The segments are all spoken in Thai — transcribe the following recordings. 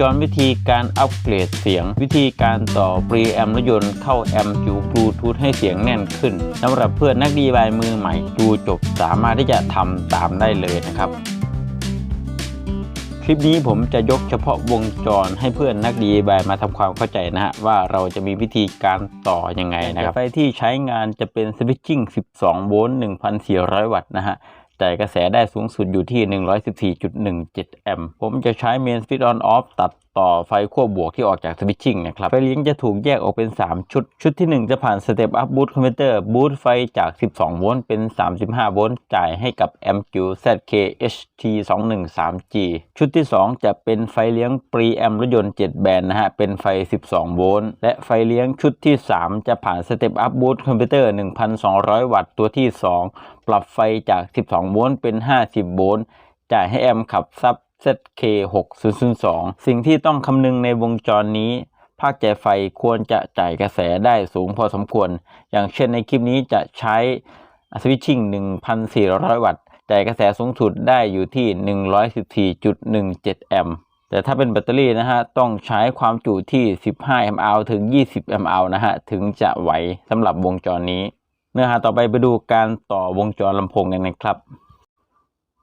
จรวิธีการอัปเกรดเสียง วิธีการต่อปรีแอมรถยนต์เข้าแอมจูบลูทูธให้เสียงแน่นขึ้นสำหรับเพื่อนนักดีบายมือใหม่ดูจบสามารถที่จะทำตามได้เลยนะครับคลิปนี้ผมจะยกเฉพาะวงจรให้เพื่อนนัก DIY มาทำความเข้าใจนะฮะว่าเราจะมีวิธีการต่อยังไงนะครับไฟที่ใช้งานจะเป็น switching 12 โวลต์ 1,400 วัตต์นะฮะ จ่ายกระแสได้สูงสุดอยู่ที่ 114.17 แอมป์ผมจะใช้เมนสปิดออนออฟตัดต่อไฟขั้วบวกที่ออกจาก switching นะครับ ไฟเลี้ยงจะถูกแยกออกเป็น 3 ชุด ชุดที่ 1 จะผ่าน step up boost converter บูตไฟจาก 12 โวลต์เป็น 35 โวลต์จ่ายให้กับ m q ZK HT 213G ชุดที่ 2 จะเป็นไฟเลี้ยง pre amp รถยนต์ 7 แบนนะฮะ เป็นไฟ 12 โวลต์และไฟเลี้ยงชุดที่ 3 จะผ่าน step up boost converter 1,200 วัตต์ตัวที่ 2 ปรับไฟจาก 12 โวลต์เป็น 50 โวลต์จ่ายให้แอมขับซับ ZK 6002 สิ่งที่ต้องคำนึงในวงจรนี้ ภาคจ่ายไฟควรจะจ่ายกระแสได้สูงพอสมควร อย่างเช่นในคลิปนี้จะใช้สวิตชิ่ง 1,400 วัตต์จ่ายกระแสสูงสุดได้อยู่ที่ 114.17 แอมป์แต่ถ้าเป็นแบตเตอรี่นะฮะ ต้องใช้ความจุที่ 15 mAh ถึง 20 mAh นะฮะ ถึงจะไหวสำหรับวงจรนี้ เนื้อหาต่อไปไปดูการต่อวงจรลำโพงกันนะครับ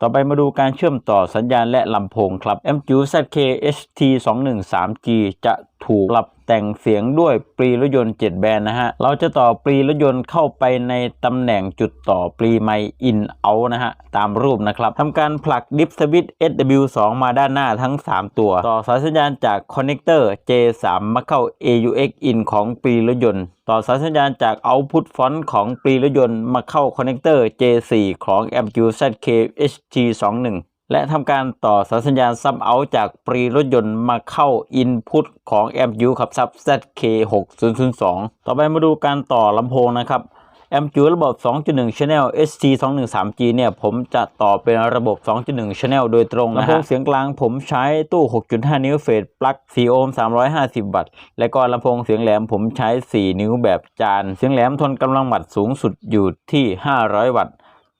ต่อไปมาดูการเชื่อมต่อสัญญาณและลำโพงครับ m q ZK HT 2 1 3 G จะถูกปรับแต่งเสียงด้วยปรีรถยนต์ 7 แบนนะฮะ เราจะต่อปรีรถยนต์เข้าไปในตำแหน่งจุดต่อปรีไมอินเอานะฮะ ตามรูปนะครับทำการผลักดิฟสวิต SW2 มาด้านหน้าทั้ง 3 ตัว ต่อสายสัญญาณจากคอนเนคเตอร์ J3 มาเข้า AUX in ของปรีรถยนต์ ต่อสายสัญญาณจาก Output Font ของปรีรถยนต์มาเข้าคอนเนคเตอร์ J4 ของ MQ ZK HT21 และทำการต่อสายสัญญาณซับเอาจากปรีรถยนต์มาเข้าอินพุตของ MU ขับซับ ZK6002 ต่อไปมาดูการต่อลำโพงนะครับ MU ระบบ 2.1 Channel ST213G เนี่ยผมจะต่อเป็นระบบ 2.1 Channel โดยตรงนะฮะลำโพงเสียงกลางผมใช้ตู้ 6.5 นิ้วเฟสปลั๊ก4โอห์ม350 วัตต์ และก็ลำโพงเสียงแหลมผมใช้ 4 นิ้วแบบจาน เสียงแหลมทนกำลังวัตต์สูงสุดอยู่ที่ 500 วัตต์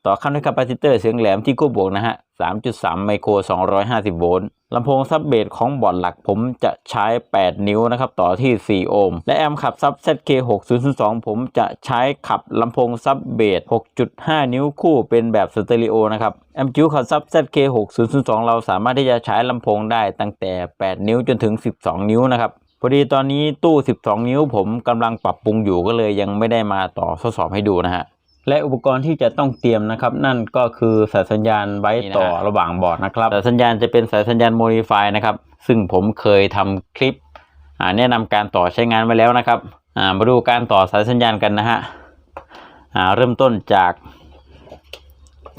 ต่อเข้าด้วยคาปาซิเตอร์เสียงแหลมที่กู้บวกนะฮะ 3.3 ไมโคร 250 โวลต์ลำโพงซับเบสของบอร์ดหลักผมจะใช้ 8 นิ้วนะครับ ต่อที่ 4 โอห์ม และแอมป์ขับซับ ZK6002 ผมจะใช้ขับลำโพงซับเบส 6.5 นิ้วคู่เป็นแบบสเตอริโอนะครับ แอมจิวขับซับ ZK6002 เราสามารถที่จะใช้ลำโพงได้ตั้งแต่ 8 นิ้วจนถึง 12 นิ้วนะครับพอดีตอนนี้ตู้ 12 นิ้วผมกำลังปรับปรุงอยู่ก็เลยยังไม่ได้มาต่อทดสอบให้ดูนะฮะ และอุปกรณ์ที่จะต้องเตรียมนะครับ นั่นก็คือสายสัญญาณไว้ต่อระหว่างบอร์ดนะครับสายสัญญาณจะเป็นสายสัญญาณโมดิฟายนะครับ ซึ่งผมเคยทำคลิปอ่าแนะนำการต่อใช้งานไว้แล้วนะครับอ่ามาดูการต่อสายสัญญาณกันนะฮะอ่าเริ่มต้นจาก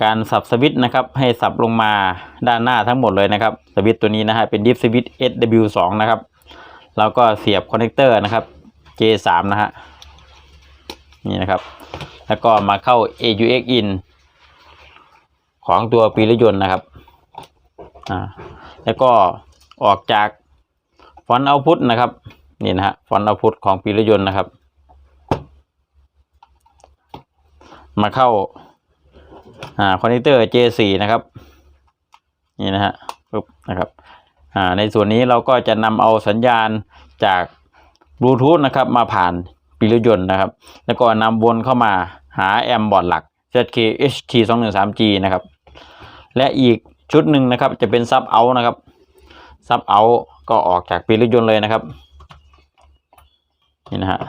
การสับสวิตช์นะครับ ให้สับลงมาด้านหน้าทั้งหมดเลยนะครับสวิตช์ตัวนี้นะฮะเป็นดิฟสวิตช์ SW2 นะครับแล้วก็เสียบคอนเนคเตอร์นะครับ J3 นะฮะนี่นะครับ แล้วก็มาเข้า AUX in ของตัวปีรถยนต์นะครับอ่าแล้วก็ออกจากฟอนต์เอาพุตนะครับนี่นะฮะฟอนต์เอาพุตของปีรถยนต์นะครับ มาเข้าอ่าคอนเนคเตอร์ J4 นะครับนี่นะฮะปุ๊บนะครับอ่าในส่วนนี้เราก็จะนำเอาสัญญาณจากบลูทูธนะครับมาผ่าน ปีรยนต์นะครับ แล้วก็นำวนเข้ามาหาแอมบอร์ดหลัก ZK HT 2 1 3 G นะครับ และอีกชุดหนึ่งนะครับจะเป็นซับเอานะครับซับเอาก็ออกจากปีรยนต์เลยนะครับนี่นะฮะ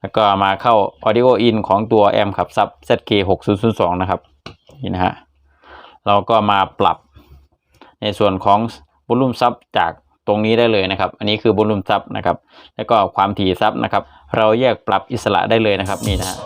แล้วก็มาเข้า Audio In ของตัวแอมขับซับ ZK 6002นะครับนี่นะฮะเราก็มาปรับในส่วนของวอลุ่มซับจาก ตรงนี้ได้เลยนะครับ อันนี้คือบอลลูมซับนะครับ แล้วก็ความถี่ซับนะครับ เราแยกปรับอิสระได้เลยนะครับนี่นะ